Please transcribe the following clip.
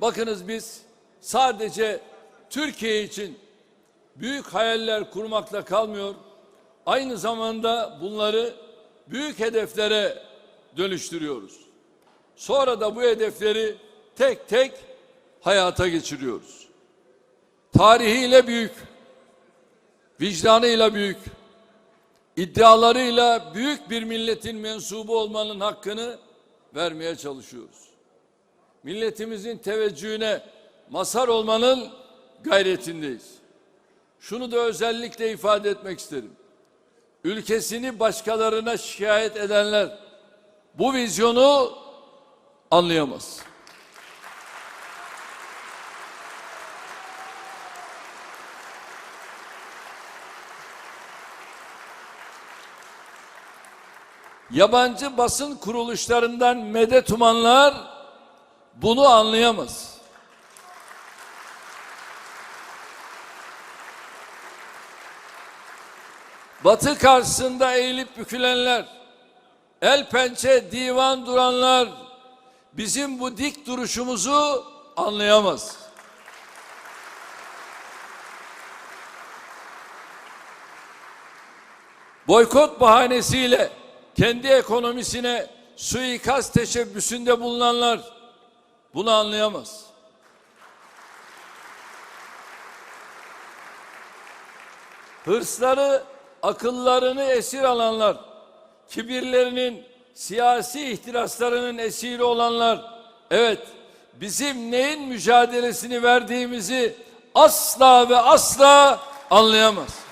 Bakınız biz sadece Türkiye için büyük hayaller kurmakla kalmıyor. Aynı zamanda bunları büyük hedeflere dönüştürüyoruz. Sonra da bu hedefleri tek tek hayata geçiriyoruz. Tarihiyle büyük, vicdanıyla büyük, iddialarıyla büyük bir milletin mensubu olmanın hakkını vermeye çalışıyoruz. Milletimizin teveccühüne mazhar olmanın gayretindeyiz. Şunu da özellikle ifade etmek isterim. Ülkesini başkalarına şikayet edenler bu vizyonu anlayamaz. Yabancı basın kuruluşlarından medet umanlar bunu anlayamaz. Batı karşısında eğilip bükülenler, el pençe divan duranlar bizim bu dik duruşumuzu anlayamaz. Boykot bahanesiyle kendi ekonomisine suikast teşebbüsünde bulunanlar bunu anlayamaz. Hırsları, akıllarını esir alanlar, kibirlerinin, siyasi ihtiraslarının esiri olanlar, evet bizim neyin mücadelesini verdiğimizi asla ve asla anlayamaz.